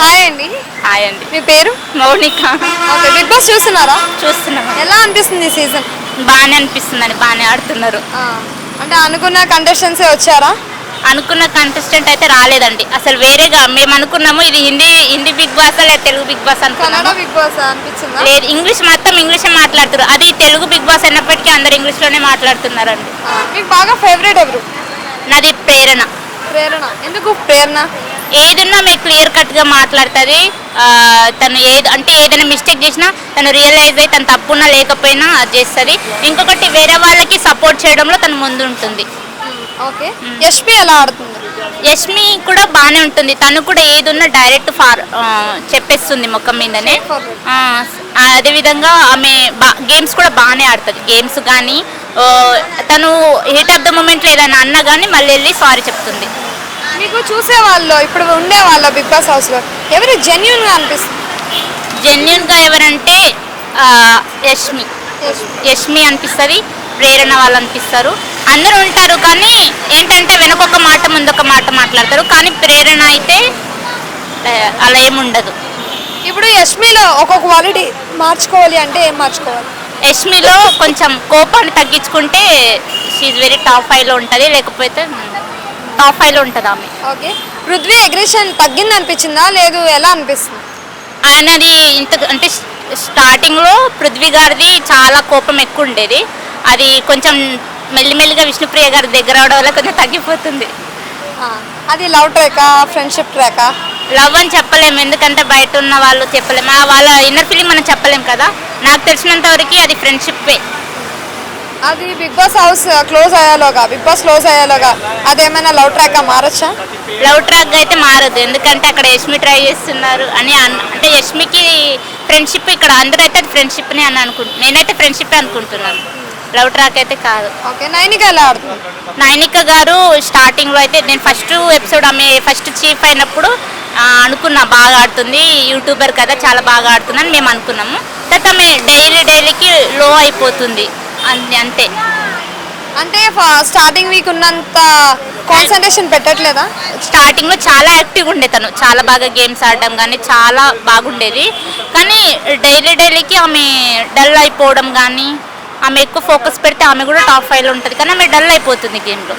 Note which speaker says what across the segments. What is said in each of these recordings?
Speaker 1: Hi అండి.
Speaker 2: Hi అండి.
Speaker 1: మీ పేరు?
Speaker 2: మౌనిక.
Speaker 1: ఓకే బిగ్ బాస్ చూస్తున్నారా?
Speaker 2: చూస్తున్నాం.
Speaker 1: ఎలా అనిపిస్తుంది ఈ సీజన్?
Speaker 2: బాగానే అనిపిస్తుందండి బాగానే ఆడుతున్నారు.
Speaker 1: అంటే అనుకున్న కంటెస్టెంట్సే వచ్చారా?
Speaker 2: అనుకున్న కంటెస్టెంట్ అయితే రాలేదండి. అసలు వేరేగా మేము అనుకున్నాము ఇది హిందీ హిందీ బిగ్ బాస్ లేదా తెలుగు బిగ్ బాస్ అనుకున్నాము.
Speaker 1: బిగ్ బాస్ అనిపించిందా?
Speaker 2: లేదు ఇంగ్లీష్ మొత్తం ఇంగ్లీష్ మాట్లాడుతారు అది తెలుగు బిగ్ బాస్ అయినప్పటికీ అందరు ఇంగ్లీష్లోనే మాట్లాడుతున్నారండి
Speaker 1: మీకు బాగా ఫేవరెట్ ఎవరు?
Speaker 2: నాది ప్రేరణ.
Speaker 1: ప్రేరణ. ఎందుకు ప్రేరణ?
Speaker 2: ఏదన్నా మీకు క్లియర్ కట్గా మాట్లాడుతుంది తను ఏది అంటే ఏదైనా మిస్టేక్ చేసినా తను రియలైజ్ అయ్యి తను తప్పున్నా లేకపోయినా అది చేస్తుంది. ఇంకొకటి వేరే వాళ్ళకి సపోర్ట్ చేయడంలో తను ముందు ఉంటుంది
Speaker 1: ఓకే యష్మి ఎలా ఆడుతుంది?
Speaker 2: యష్మి కూడా బాగానే ఉంటుంది. తను కూడా ఏది ఉన్నా డైరెక్ట్ ఫార్ చెప్పేస్తుంది ముఖం మీదనే. అదేవిధంగా ఆమె గేమ్స్ కూడా బాగానే ఆడుతుంది. గేమ్స్ కానీ తను హీట్ ఆఫ్ ద మూమెంట్లో ఏదైనా అన్నా కానీ మళ్ళీ వెళ్ళి సారీ చెప్తుంది.
Speaker 1: మీకు చూసే వాళ్ళు ఇప్పుడు ఉండే వాళ్ళ బిగ్ బాస్ హౌస్లో ఎవరు జెన్యున్గా అనిపిస్తుంది?
Speaker 2: జెన్యున్గా ఎవరంటే యష్మి. యష్మి. అనిపిస్తుంది ప్రేరణ వాళ్ళు అనిపిస్తారు. అందరూ ఉంటారు కానీ ఏంటంటే వెనకొక మాట ముందొక మాట మాట్లాడతారు. కానీ ప్రేరణ అయితే అలా ఏముండదు
Speaker 1: ఇప్పుడు యష్మిలో ఒక్కొక్క క్వాలిటీ మార్చుకోవాలి అంటే ఏం మార్చుకోవాలి?
Speaker 2: యష్మిలో కొంచెం కోపాన్ని తగ్గించుకుంటే షీఈ్ వెరీ టాప్ ఫైవ్లో ఉంటుంది. లేకపోతే టాప్ ఫైవ్లో ఉంటుంది ఆమె?
Speaker 1: ఓకే. పృథ్వీ అగ్రెషన్ తగ్గింది అనిపించిందా లేదు ఎలా అనిపిస్తుంది?
Speaker 2: ఆయనది ఇంత అంటే స్టార్టింగ్లో పృథ్వీ గారిది చాలా కోపం ఎక్కువ ఉండేది. అది కొంచెం మెల్లిమెల్లిగా విష్ణుప్రియ గారి దగ్గర అవడం వల్ల కొంచెం తగ్గిపోతుంది.
Speaker 1: అది లవ్ ట్రాకా ఫ్రెండ్షిప్ ట్రాకా?
Speaker 2: లవ్ అని చెప్పలేము. ఎందుకంటే బయట ఉన్న వాళ్ళు చెప్పలేము. వాళ్ళ ఇన్నర్ ఫీలింగ్ మనం చెప్పలేం కదా. నాకు తెలిసినంత వరకు అది ఫ్రెండ్షిప్పే
Speaker 1: అది బిగ్ బాస్ హౌస్ క్లోజ్ అయ్యేలోగా బిగ్ బాస్ క్లోజ్ అయ్యేలోగా అదేమైనా లవ్ ట్రాకా మారచ్చా?
Speaker 2: లవ్ ట్రాక్ అయితే మారదు. ఎందుకంటే అక్కడ యష్మి ట్రై చేస్తున్నారు అని అంటే యష్మికి ఫ్రెండ్షిప్ ఇక్కడ అందరూ అయితే అది ఫ్రెండ్షిప్ని అని అనుకుంటున్నాను నేనైతే ఫ్రెండ్షిప్ అనుకుంటున్నాను. లవ్ ట్రాక్ అయితే కాదు.
Speaker 1: ఓకే నైనిక ఎలా ఆడుతుంది?
Speaker 2: నైనిక గారు స్టార్టింగ్లో అయితే నేను ఫస్ట్ ఎపిసోడ్ ఆమె ఫస్ట్ చీఫ్ అయినప్పుడు అనుకున్నా బాగా ఆడుతుంది. యూట్యూబర్ కదా చాలా బాగా ఆడుతుందని మేము అనుకున్నాము. తర్వాత ఆమె డైలీ డైలీకి లో అయిపోతుంది. అంతే అంతే.
Speaker 1: అంటే స్టార్టింగ్ వీక్ ఉన్నంత కాన్సన్ట్రేషన్ పెట్టట్లేదా?
Speaker 2: స్టార్టింగ్లో చాలా యాక్టివ్గా ఉండే తను. చాలా బాగా గేమ్స్ ఆడడం కానీ చాలా బాగుండేది. కానీ డైలీ డైలీకి ఆమె డల్ అయిపోవడం కానీ ఆమె ఎక్కువ ఫోకస్ పెడితే ఆమె కూడా టాప్ ఫైవ్లో ఉంటుంది. కానీ ఆమె డల్ అయిపోతుంది గేమ్లో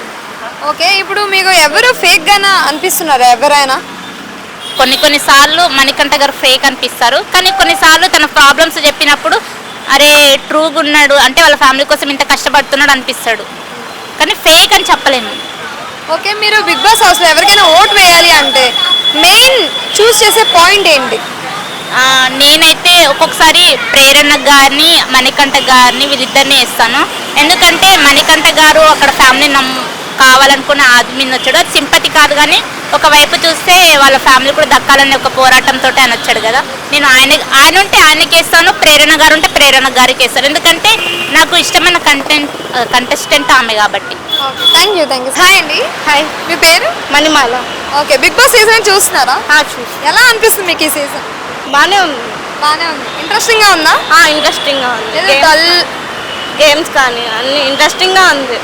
Speaker 1: ఓకే ఇప్పుడు మీకు ఎవరు ఫేక్ గానా అనిపిస్తున్నారా? ఎవరైనా?
Speaker 2: కొన్ని కొన్ని సార్లు మణికంఠ గారు ఫేక్ అనిపిస్తారు. కానీ కొన్నిసార్లు తన ప్రాబ్లమ్స్ చెప్పినప్పుడు అరే ట్రూగా ఉన్నాడు. అంటే వాళ్ళ ఫ్యామిలీ కోసం ఇంత కష్టపడుతున్నాడు అనిపిస్తాడు. కానీ ఫేక్ అని చెప్పలేము
Speaker 1: ఓకే మీరు బిగ్ బాస్ హౌస్లో ఎవరికైనా ఓట్ వేయాలి అంటే మెయిన్ చూస్ చేసే పాయింట్ ఏంటి?
Speaker 2: నేనైతే ఒక్కొక్కసారి ప్రేరణ గారిని మణికంఠ గారిని వీళ్ళిద్దరిని వేస్తాను. ఎందుకంటే మణికంఠ గారు అక్కడ ఫ్యామిలీ నమ్ కావాలనుకున్న ఆద్మీని వచ్చాడు. అది సింపతి కాదు కానీ ఒకవైపు చూస్తే వాళ్ళ ఫ్యామిలీ కూడా దక్కాలనే ఒక పోరాటంతో ఆయన వచ్చాడు కదా. నేను ఆయన ఆయన ఉంటే ఆయనకి వేస్తాను ప్రేరణ గారు ఉంటే ప్రేరణ గారికి వేస్తాను ఎందుకంటే నాకు ఇష్టమైన కంటెంట్ కంటెస్టెంట్ ఆమె కాబట్టి.
Speaker 1: Thank you thank you hi అండి.
Speaker 2: హాయ్
Speaker 1: మీ పేరు?
Speaker 2: Manimala.
Speaker 1: Okay Bigg Boss season చూస్తున్నారా?
Speaker 2: చూసి
Speaker 1: ఎలా అనిపిస్తుంది మీకు ఈ సీజన్?
Speaker 2: బాగానే ఉంది.
Speaker 1: బాగానే ఉంది. ఇంట్రెస్టింగ్గా ఉందా?
Speaker 2: ఇంట్రెస్టింగ్గా
Speaker 1: ఏదో డల్
Speaker 2: గేమ్స్ కానీ అన్ని ఇంట్రెస్టింగ్గా ఉంది.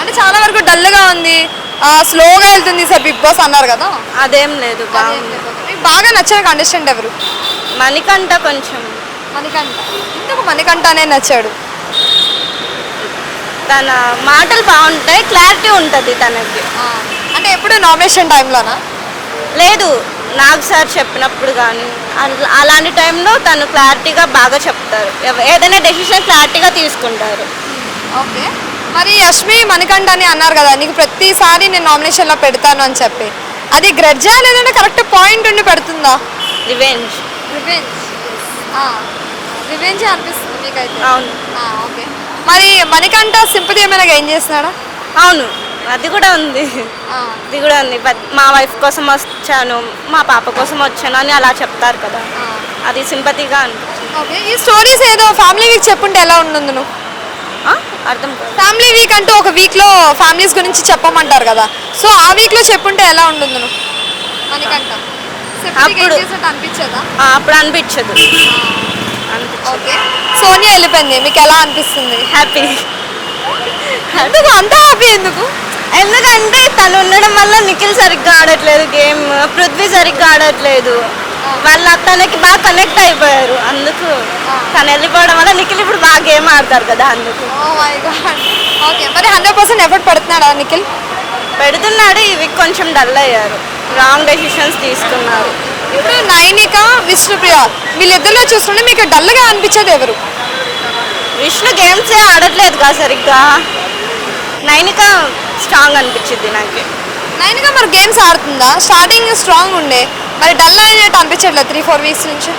Speaker 1: అంటే చాలా వరకు డల్గా ఉంది. స్లోగా వెళ్తుంది సార్ బిగ్ బాస్ అన్నారు కదా?
Speaker 2: అదేం లేదు బాగుంది.
Speaker 1: మీకు బాగా నచ్చిన కంటెస్టెంట్ ఎవరు?
Speaker 2: మణికంఠ కొంచెం.
Speaker 1: మణికంఠ. ఎందుకు మణికంఠనే నచ్చాడు?
Speaker 2: తన మాటలు బాగుంటాయి క్లారిటీ ఉంటుంది తనకి.
Speaker 1: అంటే ఎప్పుడు నామినేషన్ టైంలోనా
Speaker 2: లేదు నాగ్ సార్ చెప్పినప్పుడు కానీ అల- అలాంటి టైంలో తను క్లారిటీగా బాగా చెప్తారు. ఎవ- ఏదైనా డెసిషన్ క్లారిటీగా తీసుకుంటారు.
Speaker 1: ఓకే. మరి యష్మి మణికంఠ అని అన్నారు కదా నీకు ప్రతిసారి నేను నామినేషన్లో పెడతాను అని చెప్పి. అది గ్రడ్జా లేదంటే కరెక్ట్ పాయింట్ ఉండి పెడుతుందా?
Speaker 2: రివెంజ్
Speaker 1: రివెంజ్ రివెంజ్ అనిపిస్తుంది మీకైతే.
Speaker 2: అవును.
Speaker 1: ఆ, ఓకే మరి మణికంఠ సింపతి ఏమైనా గెయిన్ చేస్తున్నాడా?
Speaker 2: అవును. అది కూడా ఉంది. అది కూడా ఉంది. మా వైఫ్ కోసం వచ్చాను మా పాప కోసం వచ్చాను అని అలా చెప్తారు కదా. అది సింపతిగా అనిపించింది
Speaker 1: ఓకే ఈ స్టోరీస్ ఏదో ఫ్యామిలీ వీక్ చెప్పుంటే ఎలా ఉండు నువ్వు?
Speaker 2: అర్థం
Speaker 1: ఫ్యామిలీ వీక్ అంటూ ఒక వీక్లో ఫ్యామిలీస్ గురించి చెప్పమంటారు కదా. సో ఆ వీక్లో చెప్పుంటే ఎలా ఉండు నువ్వు?
Speaker 2: అప్పుడు-
Speaker 1: అనిపించదు? ఓకే. సోనియా వెళ్ళిపోయింది. మీకు ఎలా అనిపిస్తుంది?
Speaker 2: హ్యాపీ
Speaker 1: ఎందుకు? అంత హ్యాపీ ఎందుకు?
Speaker 2: ఎందుకంటే తను ఉండడం వల్ల నిఖిల్ సరిగ్గా ఆడట్లేదు గేమ్. పృథ్వీ సరిగ్గా ఆడట్లేదు.
Speaker 3: వాళ్ళ తనకి బాగా కనెక్ట్ అయిపోయారు. అందుకు తను వెళ్ళిపోవడం వల్ల నిఖిల్ ఇప్పుడు బాగా గేమ్ ఆడతారు కదా అందుకు.
Speaker 1: ఓకే మరి హండ్రెడ్ పర్సెంట్ ఎఫర్ట్ పెడుతున్నాడా నిఖిల్?
Speaker 3: పెడుతున్నాడు ఇవి కొంచెం డల్ అయ్యారు. రాంగ్ డెసిషన్స్ తీసుకున్నారు.
Speaker 1: ఇప్పుడు నైనిక విష్ణుప్రియ వీళ్ళిద్దరిలో చూస్తుంటే మీకు డల్గా అనిపించేది ఎవరు?
Speaker 3: విష్ణు గేమ్సే ఆడట్లేదు కదా సరిగ్గా. నైనిక స్ట్రాంగ్ అనిపించింది నాకు.
Speaker 1: నైనిక మరి గేమ్స్ ఆడుతుందా? స్టార్టింగ్ స్ట్రాంగ్ ఉండే. మరి డల్ అయినట్టు అనిపించట్లేదు త్రీ ఫోర్ వీక్స్ నుంచి?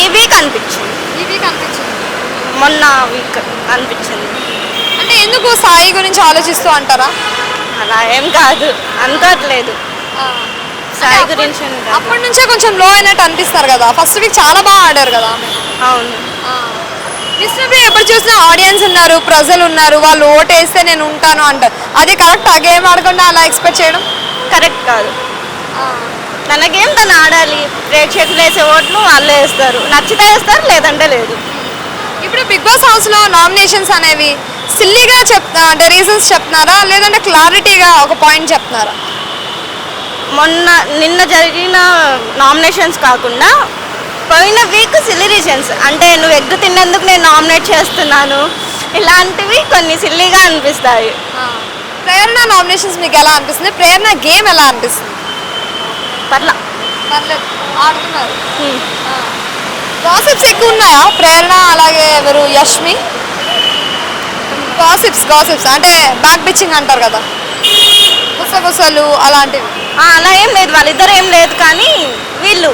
Speaker 3: ఈ వీక్ అనిపించింది.
Speaker 1: ఈ వీక్ అనిపించింది?
Speaker 3: మొన్న వీక్ అనిపించింది.
Speaker 1: అంటే ఎందుకు సాయి గురించి ఆలోచిస్తూ అంటారా?
Speaker 3: అలా ఏం కాదు అనుకోవట్లేదు. సాయి గురించి.
Speaker 1: అప్పటి నుంచే కొంచెం లో అయినట్టు అనిపిస్తారు కదా. ఫస్ట్ వీక్ చాలా బాగా ఆడారు కదా.
Speaker 3: అవును.
Speaker 1: విష్ణుప్రియ ఎప్పుడు చూసినా ఆడియన్స్ ఉన్నారు ప్రజలు ఉన్నారు వాళ్ళు ఓటు వేస్తే నేను ఉంటాను అంటారు. అది కరెక్ట్ ఆ? గేమ్ ఆడకుండా అలా ఎక్స్పెక్ట్ చేయడం?
Speaker 3: కరెక్ట్ కాదు. తన గేమ్ తను ఆడాలి? ప్రేక్షకులు వేసే ఓట్లు వాళ్ళే వేస్తారు. నచ్చితే వేస్తారు లేదంటే లేదు.
Speaker 1: ఇప్పుడు బిగ్ బాస్ హౌస్లో నామినేషన్స్ అనేవి సిల్లీగా చెప్ అంటే రీజన్స్ చెప్తున్నారా? లేదంటే క్లారిటీగా ఒక పాయింట్ చెప్తున్నారా?
Speaker 3: మొన్న నిన్న జరిగిన నామినేషన్స్ కాకుండా పోయిన వీక్ సిల్లీ రీజన్స్. అంటే నువ్వు ఎగ్గు తిన్నందుకు నేను నామినేట్ చేస్తున్నాను. ఇలాంటివి కొన్ని సిల్లీగా అనిపిస్తాయి.
Speaker 1: ప్రేరణ నామినేషన్స్ మీకు ఎలా అనిపిస్తుంది? ప్రేరణ గేమ్ ఎలా అనిపిస్తుంది?
Speaker 3: పర్లా.
Speaker 1: పర్లేదు. ఆడుతున్నారు. గాసిప్స్ ఎక్కువ ఉన్నాయా? ప్రేరణ అలాగే ఎవరు? యష్మి? గాసిప్స్ గాసిప్స్ అంటే బ్యాక్ పిచ్చింగ్ అంటారు కదా. గుసగుసలు అలాంటివి.
Speaker 3: అలా ఏం లేదు. వాళ్ళిద్దరు ఏం లేదు కానీ వీళ్ళు.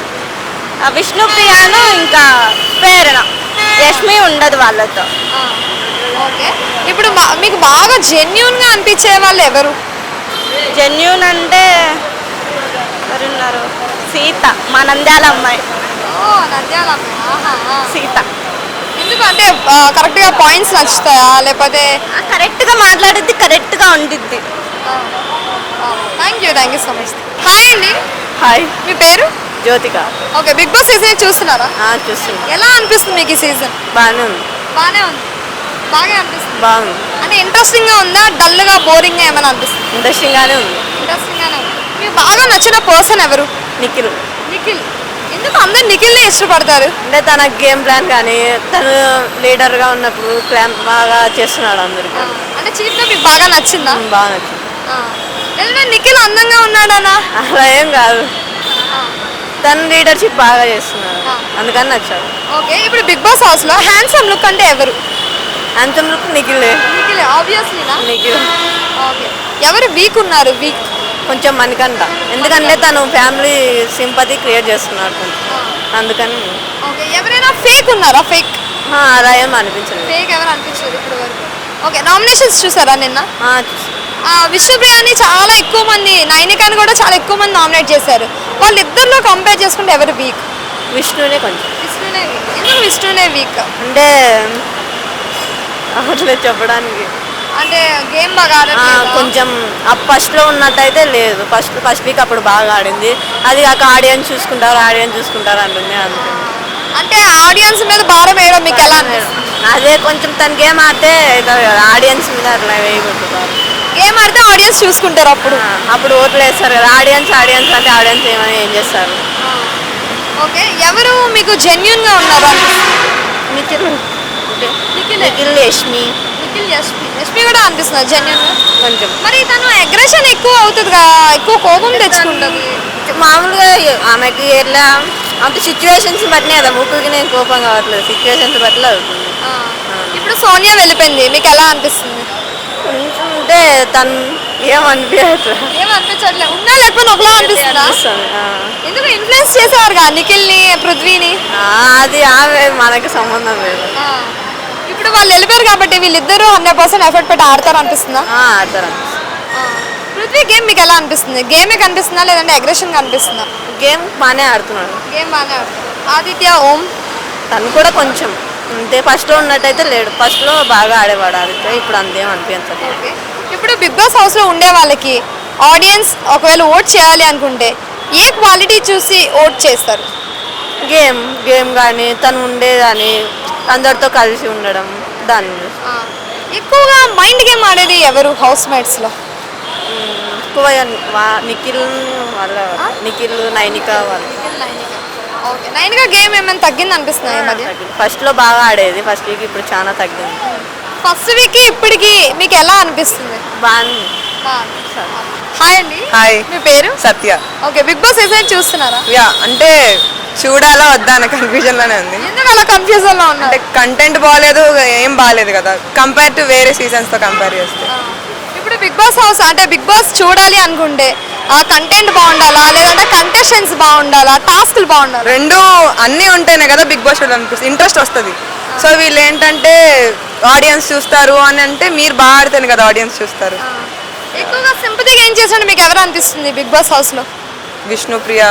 Speaker 3: విష్ణుప్రియాను ఇంకా ప్రేరణ. యష్మి ఉండదు వాళ్ళతో.
Speaker 1: ఓకే. ఇప్పుడు మీకు బాగా జెన్యున్గా అనిపించే వాళ్ళు ఎవరు?
Speaker 3: జెన్యున్ అంటే ఎవరున్నారు? సీత మా నంద్యాల అమ్మాయి.
Speaker 1: ఓ నంద్యాల
Speaker 3: సీత.
Speaker 1: ఎందుకు? అంటే కరెక్ట్గా పాయింట్స్ నచ్చుతాయా? లేకపోతే
Speaker 3: కరెక్ట్గా మాట్లాడిద్ది కరెక్ట్గా ఉండిద్ది.
Speaker 1: Thank you thank you so much hi అండి.
Speaker 3: హాయ్
Speaker 1: మీ పేరు?
Speaker 3: Jyothika.
Speaker 1: Okay Bigg Boss season చూస్తున్నారా?
Speaker 3: చూస్తున్నా.
Speaker 1: ఎలా అనిపిస్తుంది మీకు ఈ సీజన్
Speaker 3: బాగానే ఉంది.
Speaker 1: బాగానే ఉంది. బాగా అనిపిస్తుంది.
Speaker 3: బాగుంది.
Speaker 1: అంటే ఇంట్రెస్టింగ్గా ఉందా? డల్గా బోరింగ్గా ఏమైనా అనిపిస్తుంది?
Speaker 3: ఇంట్రెస్టింగ్గానే ఉంది.
Speaker 1: ఇంట్రెస్టింగ్గానే ఉంది. మీకు బాగా నచ్చిన పర్సన్ ఎవరు?
Speaker 3: నిఖిల్.
Speaker 1: నిఖిల్. ఎందుకు అందరు నిఖిల్ని ఇష్టపడతారు?
Speaker 3: అంటే తన గేమ్ ప్లాన్ కానీ తను లీడర్గా ఉన్నప్పుడు ప్లాన్ బాగా చేస్తున్నాడు అందరికి
Speaker 1: అంటే చీఫ్గా మీకు బాగా నచ్చిందా?
Speaker 3: బాగా నచ్చింది.
Speaker 1: నిఖిల్ అందంగా ఉన్నాడనా?
Speaker 3: అలా ఏం కాదు. తన లీడర్షిప్ బాగా చేస్తున్నాడు. అందుకని నచ్చాడు.
Speaker 1: ఓకే ఇప్పుడు బిగ్ బాస్ హౌస్లో హ్యాండ్సమ్ లుక్ అంటే ఎవరు?
Speaker 3: అంతం లుక్ నిఖిలే.
Speaker 1: నిఖిల్ ఆబ్వియస్లీనా
Speaker 3: నిఖిల్.
Speaker 1: ఓకే. ఎవరు వీక్ ఉన్నారు? వీక్
Speaker 3: కొంచెం మనకంట. ఎందుకంటే తను ఫ్యామిలీ సింపతి క్రియేట్ చేస్తున్నాడు అందుకని
Speaker 1: ఓకే ఎవరైనా ఫేక్ ఉన్నారా? ఫేక్
Speaker 3: ఏం అనిపించలేదు.
Speaker 1: ఫేక్ ఎవరు అనిపించలేదు ఇప్పుడు వరకు? ఓకే నామినేషన్స్ చూసారా నిన్న? విష్ణుప్రియని చాలా ఎక్కువ మంది నైనికాని కూడా చాలా ఎక్కువ మంది నామినేట్ చేశారు. వాళ్ళిద్దరిలో కంపేర్ చేసుకుంటే ఎవరు వీక్
Speaker 3: విష్ణునే కొంచెం.
Speaker 1: విష్ణునే వీక్ ఎందుకు విష్ణునే వీక్
Speaker 3: అంటే అట్లేదు చెప్పడానికి.
Speaker 1: అంటే గేమ్ బాగా?
Speaker 3: కొంచెం ఫస్ట్లో ఉన్నట్టయితే లేదు. ఫస్ట్ ఫస్ట్ వీక్ అప్పుడు బాగా ఆడింది. అది కాక ఆడియన్స్ చూసుకుంటారు ఆడియన్స్ చూసుకుంటారు అంటుంది
Speaker 1: అంటే ఆడియన్స్ మీద భారం వేయడం మీకు ఎలా
Speaker 3: అదే కొంచెం తన గేమ్ ఆడితే ఆడియన్స్ మీద అట్లా వేయగొట్టుతారు
Speaker 1: గేమ్ ఆడితే ఆడియన్స్ చూసుకుంటారు అప్పుడు.
Speaker 3: అప్పుడు ఓట్లు వేస్తారు కదా. ఆడియన్స్ ఆడియన్స్ అంటే ఆడియన్స్ ఏమని ఏం చేస్తారు?
Speaker 1: ఓకే. ఎవరు మీకు జెన్యున్గా ఉన్నారు?
Speaker 3: నిఖిల్
Speaker 1: నిఖిల్
Speaker 3: నిఖిల్ యష్మి
Speaker 1: నిఖిల్ యష్మి యష్మి కూడా అనిపిస్తుంది జెన్యున్
Speaker 3: కొంచెం.
Speaker 1: మరి తను అగ్రెషన్ ఎక్కువ అవుతుంది కదా ఎక్కువ కోపం తెచ్చుకుంటుంది.
Speaker 3: మామూలుగా ఆమెకి ఎట్లా అంటే సిచ్యువేషన్స్ బట్టి కదా ముక్కుకి నేను కోపం కావట్లేదు సిచ్యువేషన్స్ బట్టి అవుతుంది.
Speaker 1: ఆ. ఇప్పుడు సోనియా వెళ్ళిపోయింది మీకు ఎలా అనిపిస్తుంది?
Speaker 3: కొంచెం అంటే తను ఏమనిపించట్లేదు
Speaker 1: ఏం అనిపించట్లేదు ఉన్నా లేకపోతే ఒకలా అనిపిస్తుందా. ఎందుకు ఇన్ఫ్లుయెన్స్ చేసేవారుగా నిఖిల్ని పృథ్వీని?
Speaker 3: అది ఆమె మనకి సంబంధం లేదు.
Speaker 1: ఆ. ఇప్పుడు వాళ్ళు వెళ్ళిపోయారు కాబట్టి వీళ్ళిద్దరూ హండ్రెడ్ పర్సెంట్ ఎఫర్ట్ పెట్టి ఆడతారు అనిపిస్తుందా?
Speaker 3: ఆడతారు
Speaker 1: పృథ్వీ గేమ్ మీకు ఎలా అనిపిస్తుంది? గేమే కనిపిస్తుందా లేదంటే అగ్రెషన్ కనిపిస్తుందా?
Speaker 3: గేమ్ బాగానే ఆడుతున్నాడు.
Speaker 1: గేమ్ బాగానే ఆడుతుంది ఆదిత్య ఓం?
Speaker 3: తను కూడా కొంచెం అంతే ఫస్ట్లో ఉన్నట్టయితే లేడు. ఫస్ట్లో బాగా ఆడేవాడు ఆడితే ఇప్పుడు అంతేం అనిపించదు.
Speaker 1: ఇప్పుడు బిగ్ బాస్ హౌస్లో ఉండే వాళ్ళకి ఆడియన్స్ ఒకవేళ ఓట్ చేయాలి అనుకుంటే ఏ క్వాలిటీ చూసి ఓట్ చేస్తారు?
Speaker 3: గేమ్ గేమ్ కానీ తను ఉండేదాన్ని అందరితో కలిసి ఉండడం.
Speaker 1: ఆ, ఎక్కువగా మైండ్ గేమ్ ఆడేది ఎవరు హౌస్ మేట్స్లో
Speaker 3: ఎక్కువ వా- నిఖిల్ వాళ్ళ నిఖిల్ నైనిక వాళ్ళు.
Speaker 1: ఓకే గేమ్ ఏమైనా తగ్గింది అనిపిస్తుంది
Speaker 3: ఫస్ట్లో బాగా ఆడేది ఫస్ట్ వీక్ ఇప్పుడు చాలా తగ్గింది.
Speaker 1: ఫస్ట్ వీక్ ఇప్పటికి మీకు ఎలా అనిపిస్తుంది?
Speaker 3: బాగుంది.
Speaker 1: హాయ్ అండి.
Speaker 4: హాయ్.
Speaker 1: మీ పేరు?
Speaker 4: Satya.
Speaker 1: Okay Bigg Boss season చూస్తున్నారా?
Speaker 4: యా అంటే చూడాలా వద్దా అనే కన్ఫ్యూజన్లోనే ఉంది.
Speaker 1: ఎందుకు అలా కన్ఫ్యూజన్లో
Speaker 4: అంటే
Speaker 1: ఉన్నారు
Speaker 4: కంటెంట్ బాగాలేదు ఏం బాగాలేదు కదా. కంపేర్ టు వేరే సీజన్స్తో కంపేర్ చేస్తే.
Speaker 1: ఇప్పుడు బిగ్ బాస్ హౌస్ అంటే బిగ్ బాస్ చూడాలి అనుకుంటే ఆ కంటెంట్ బాగుండాలా? లేదంటే కంటెస్టెంట్స్ బాగుండాలా? టాస్క్లు బాగుండాలా?
Speaker 4: రెండు అన్నీ ఉంటేనే కదా బిగ్ బాస్ చూడాలనిపిస్తుంది ఇంట్రెస్ట్ వస్తుంది. సో వీళ్ళు ఏంటంటే ఆడియన్స్ చూస్తారు అని అంటే మీరు బాగా ఆడితేనే కదా ఆడియన్స్ చూస్తారు.
Speaker 1: ఎక్కువగా సింపతిగా ఏం చేసాడు మీకు ఎవరు అనిపిస్తుంది బిగ్ బాస్ హౌస్లో?
Speaker 4: విష్ణుప్రియ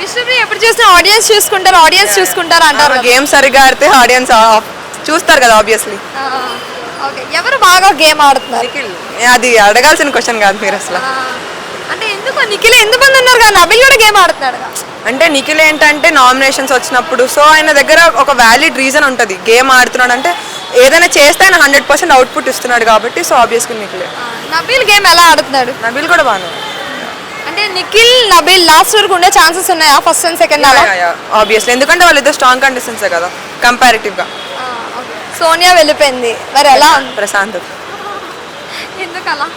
Speaker 1: విష్ణుప్రియ ఎప్పుడు చూసినా ఆడియన్స్ చూసుకుంటారు ఆడియన్స్ చూసుకుంటారు అంటారు.
Speaker 4: గేమ్ సరిగ్గా ఆడితే ఆడియన్స్ చూస్తారు కదా ఆబ్వియస్లీ
Speaker 1: ఓకే ఎవరు బాగా గేమ్ ఆడుతున్నారు?
Speaker 4: అది అడగాల్సిన క్వశ్చన్ కాదు మీరు అసలు.
Speaker 1: అంటే ఎందుకు నిఖిల్ ఎంతమంది ఉన్నారు కదా నబిల్ కూడా గేమ్ ఆడుతున్నాడు.
Speaker 4: అంటే నిఖిల్ ఏంటంటే నామినేషన్స్ వచ్చినప్పుడు సో ఆయన దగ్గర ఒక వ్యాలిడ్ రీజన్ ఉంటుంది. గేమ్ ఆడుతున్నాడు అంటే ఏదైనా చేస్తే ఆయన హండ్రెడ్ పర్సెంట్ అవుట్పుట్ ఇస్తున్నాడు కాబట్టి సో ఆబ్వియస్గా నిఖిలే.
Speaker 1: నబిల్ గేమ్ ఎలా ఆడుతున్నాడు?
Speaker 4: నబిల్ కూడా బాగానే
Speaker 1: అంటే నిఖిల్ నబిల్ లాస్ట్ వరకు ఉండే ఛాన్సెస్ ఉన్నాయా ఫస్ట్ అండ్ సెకండ్ అలా
Speaker 4: ఆబ్వియస్లీ ఎందుకంటే వాళ్ళిద్దరు స్ట్రాంగ్ కంటెస్టెంట్సే కదా కంపారిటివ్గా
Speaker 1: ఆ, ఓకే. సోనియా వెళ్ళిపోయింది. మరి ఎలా? ఉంది
Speaker 4: ప్రశాంత్.
Speaker 1: ఎందుకు అలా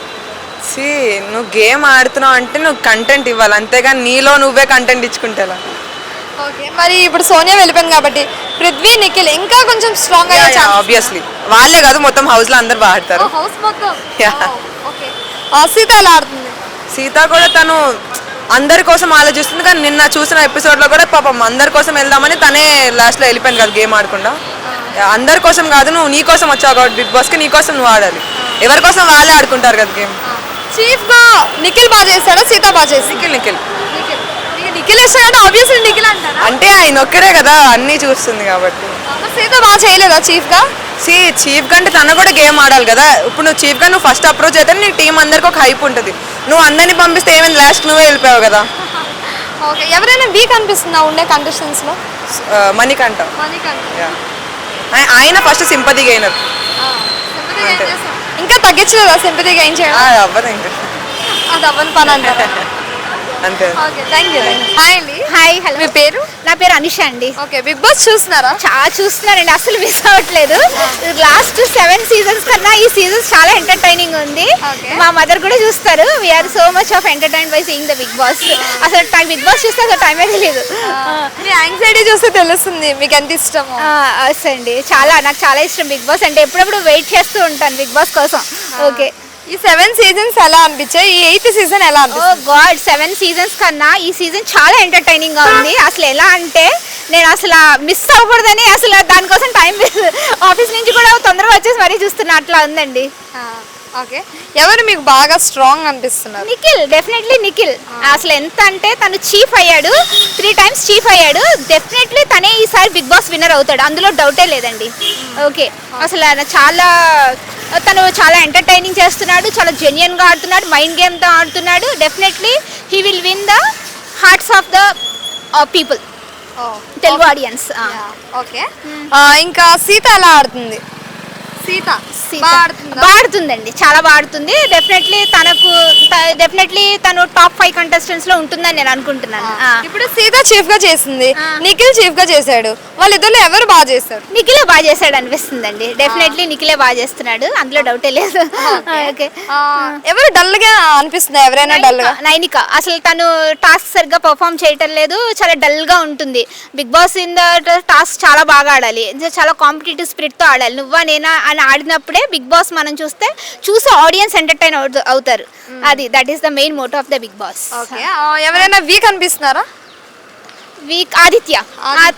Speaker 4: సి నువ్వు గేమ్ ఆడుతున్నావు అంటే నువ్వు కంటెంట్ ఇవ్వాలి. అంతేగాని నీలో నువ్వే కంటెంట్ ఇచ్చుకుంటే ఎలా?
Speaker 1: ఓకే మరి ఇప్పుడు సోనియా వెళ్ళిపోయింది కాబట్టి పృథ్వీ నిఖిల్ ఇంకా కొంచెం స్ట్రాంగ్ అయ్యే
Speaker 4: ఆబ్వియస్లీ వాళ్ళే కాదు మొత్తం హౌస్లో అందరు బాగా ఆడతారు.
Speaker 1: హౌస్ మొత్తం?
Speaker 4: Yeah.
Speaker 1: ఓకే సీత ఎలా ఆడుతుంది?
Speaker 4: సీత కూడా తను అందరి కోసం ఆలోచిస్తుంది కానీ నిన్న చూసిన ఎపిసోడ్లో కూడా పాపం అందరి కోసం వెళ్దామని తనే లాస్ట్లో వెళ్ళిపోయింది కదా గేమ్ ఆడకుండా. అందరి కోసం కాదు నువ్వు నీ కోసం వచ్చావు కాబట్టి బిగ్ బాస్కి నీ కోసం నువ్వు ఆడాలి. ఎవరి కోసం వాళ్ళే ఆడుకుంటారు కదా గేమ్.
Speaker 1: చీఫ్గా నిఖిల్ బాగా చేస్తాడా సీత బాగా చేసి
Speaker 4: నిఖిల్ నిఖిల్.
Speaker 1: నిఖిల్. అంటే ఆబ్వియస్లీ నిఖిల్ అంటారా?
Speaker 4: అంటే ఆయన ఒక్కడే కదా అన్నీ చూస్తుంది కాబట్టి.
Speaker 1: సీత బాగా చేయలేదా చీఫ్గా?
Speaker 4: సి చీఫ్ కంటే తను కూడా గేమ్ ఆడాలి కదా. ఇప్పుడు నువ్వు చీఫ్గా నువ్వు ఫస్ట్ అప్రోచ్ అయితే నీ టీం అందరికి ఒక హైప్ ఉంటుంది. నువ్వు అందరిని పంపిస్తే ఏమైంది? లాస్ట్ నువ్వే వెళ్ళిపోయావు కదా.
Speaker 1: ఓకే ఎవరైనా వీక్ అనిపిస్తుందా ఉండే
Speaker 4: కండిషన్స్లో? మణికంఠ.
Speaker 1: మణికంఠ.
Speaker 4: ఆయన ఫస్ట్ సింపతిగా అయినారు
Speaker 1: ఇంకా తగ్గించలేదా సింపతిగా ఏం చేయడం?
Speaker 4: అవ్వదు ఇంకా.
Speaker 1: అది అవ్వని పని అంటారా
Speaker 4: అంతే.
Speaker 1: ఓకే థ్యాంక్ యూ హాయ్ అండి
Speaker 5: హాయ్ హలో
Speaker 1: మీ పేరు?
Speaker 5: నా పేరు అనిష అండి.
Speaker 1: ఓకే బిగ్ బాస్ చూస్తున్నారా?
Speaker 5: చాలా చూస్తున్నానండి. అసలు మిస్ అవ్వట్లేదు. లాస్ట్ సెవెన్ సీజన్స్ కన్నా ఈ సీజన్స్ చాలా ఎంటర్టైనింగ్ ఉంది. మా మదర్ కూడా చూస్తారు. We are so much of entertain by seeing the Bigg Boss అసలు టైం బిగ్ బాస్ చూస్తే అసలు టైమే తెలియదు.
Speaker 1: మీ యాంగ్జైటీ చూస్తే తెలుస్తుంది. మీకు ఎంత ఇష్టమో.
Speaker 5: అండి. చాలా నాకు చాలా ఇష్టం బిగ్ బాస్ అంటే ఎప్పుడప్పుడు వెయిట్ చేస్తూ ఉంటాను బిగ్ బాస్ కోసం. ఓకే
Speaker 1: ఈ సెవెన్ సీజన్స్ ఎలా అనిపించాయి? ఈ ఎయిత్ సీజన్ ఎలా
Speaker 5: ఓ
Speaker 1: అనిపిస్తుంది?
Speaker 5: గాడ్ సెవెన్ సీజన్స్ కన్నా ఈ సీజన్ చాలా ఎంటర్టైనింగ్గా ఉంది. అసలు ఎలా అంటే నేను అసలు మిస్ అవ్వకూడదని అసలు దానికోసం టైం ఆఫీస్ నుంచి కూడా తొందరగా వచ్చేసి మరీ చూస్తున్నా. అట్లా ఉందండి.
Speaker 1: ఓకే. ఎవరు మీకు బాగా స్ట్రాంగ్ అనిపిస్తున్నారు?
Speaker 5: నిఖిల్ డెఫినెట్లీ నిఖిల్. అసలు ఎంత అంటే తను చీఫ్ అయ్యాడు త్రీ టైమ్స్ చీఫ్ అయ్యాడు. డెఫినెట్లీ తనే ఈసారి బిగ్ బాస్ విన్నర్ అవుతాడు. అందులో డౌటే లేదండి. ఓకే. అసలు ఆయన చాలా తను చాలా ఎంటర్టైనింగ్ చేస్తున్నాడు చాలా జెన్యున్గా ఆడుతున్నాడు మైండ్ గేమ్తో ఆడుతున్నాడు. Definitely he will win the hearts of the people Telugu audience
Speaker 1: okay. ఇంకా సీత ఎలా ఆడుతుంది? సీత?
Speaker 5: బాడుతుందండి. చాలా బాడుతుంది. డెఫినెట్లీ తనకు డెఫినెట్లీ తను టాప్ ఫైవ్ కంటెస్టెంట్స్లో ఉంటుందని నేను అనుకుంటున్నాను.
Speaker 1: ఇప్పుడు సీత చీఫ్గా చేసింది. నిఖిల్ చీఫ్గా చేశాడు. వాళ్ళిద్దరు ఎవరు బాగా చేస్తారు?
Speaker 5: నిఖిలే బాగా చేశాడు అనిపిస్తుందండి. డెఫినెట్లీ నిఖిలే బాగా చేస్తున్నాడు. అందులో డౌటే లేదు. ఓకే.
Speaker 1: ఎవరు డల్గా అనిపిస్తుంది? ఎవరైనా డల్గా
Speaker 5: నైనిక. అసలు తను టాస్క్ సరిగ్గా పర్ఫామ్ చేయటం లేదు. చాలా డల్గా ఉంటుంది. Bigg Boss in the task చాలా బాగా ఆడాలి. చాలా కాంపిటేటివ్ స్పిరిట్తో ఆడాలి. నువ్వా నేనా అని ఆడినప్పుడే బిగ్ బాస్ మనం చూస్తే చూసి ఆడియన్స్ ఎంటర్టైన్ అవుతారు. అది that is the main motto of the Bigg Boss
Speaker 1: okay. ఎవరైనా వీక్ అనిపిస్తున్నారా?
Speaker 5: వీక్ ఆదిత్య.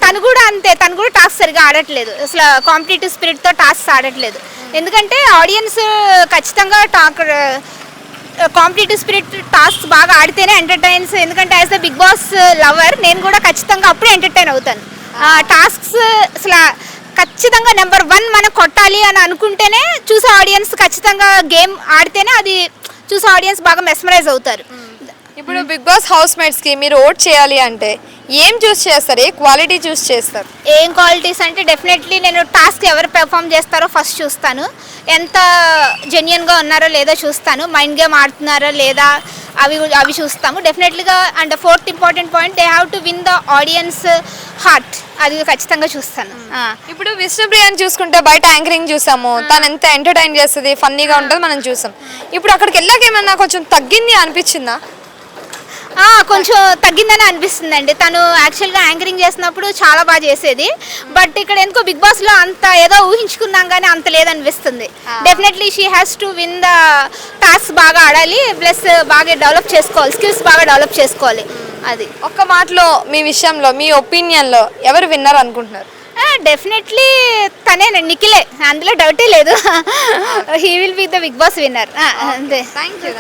Speaker 5: తను కూడా అంతే తను కూడా టాస్క్ సరిగా ఆడట్లేదు. అసలు కాంపిటేటివ్ స్పిరిట్తో టాస్క్ ఆడట్లేదు. ఎందుకంటే ఆడియన్స్ ఖచ్చితంగా టాక్ కాంపిటేటివ్ స్పిరిట్ టాస్క్ బాగా ఆడితేనే ఎంటర్టైన్స్. ఎందుకంటే as the Bigg Boss lover నేను కూడా ఖచ్చితంగా అప్పుడే ఎంటర్టైన్ అవుతాను. టాస్క్స్ అసలు ఖచ్చితంగా నెంబర్ వన్ మనం కొట్టాలి అని అనుకుంటేనే చూసే ఆడియన్స్ ఖచ్చితంగా గేమ్ ఆడితేనే అది చూసే ఆడియన్స్ బాగా మెస్మరైజ్ అవుతారు.
Speaker 1: ఇప్పుడు బిగ్ బాస్ హౌస్ మేట్స్కి మీరు ఓట్ చేయాలి అంటే ఏం చూస్ చేస్తారు? ఏ క్వాలిటీ చూస్ చేస్తారు?
Speaker 5: ఏం క్వాలిటీస్ అంటే డెఫినెట్లీ నేను టాస్క్ ఎవరు పెర్ఫామ్ చేస్తారో ఫస్ట్ చూస్తాను. ఎంత జెన్యున్గా ఉన్నారో లేదో చూస్తాను. మైండ్ గేమ్ ఆడుతున్నారో లేదా అవి అవి చూస్తాము. డెఫినెట్లీగా and fourth important point they have to win the audience heart అది ఖచ్చితంగా చూస్తాను. ఆ.
Speaker 1: ఇప్పుడు విష్ణుప్రియని చూసుకుంటే బయట యాంకరింగ్ చూసాము. తను ఎంత ఎంటర్టైన్ చేస్తుంది ఫన్నీగా ఉంటుంది మనం చూసాం. ఇప్పుడు అక్కడికి వెళ్ళాక ఏమన్నా కొంచెం తగ్గింది అనిపించిందా?
Speaker 5: కొంచెం తగ్గిందని అనిపిస్తుంది అండి తను యాక్చువల్గా యాంకరింగ్ చేసినప్పుడు చాలా బాగా చేసేది. బట్ ఇక్కడ ఎందుకో బిగ్ బాస్లో అంత ఏదో ఊహించుకున్నాం కానీ అంత లేదనిపిస్తుంది. Definitely she has to win the task బాగా ఆడాలి ప్లస్ బాగా డెవలప్ చేసుకోవాలి స్కిల్స్ బాగా డెవలప్ చేసుకోవాలి. అది.
Speaker 1: ఒక్క మాటలో మీ విషయంలో మీ ఒపీనియన్లో ఎవరు విన్నర్ అనుకుంటున్నారు?
Speaker 5: డెఫినెట్లీ తనే నిఖిలే. అందులో డౌటే లేదు. He will be the Bigg Boss winner అంతే.
Speaker 1: Thank you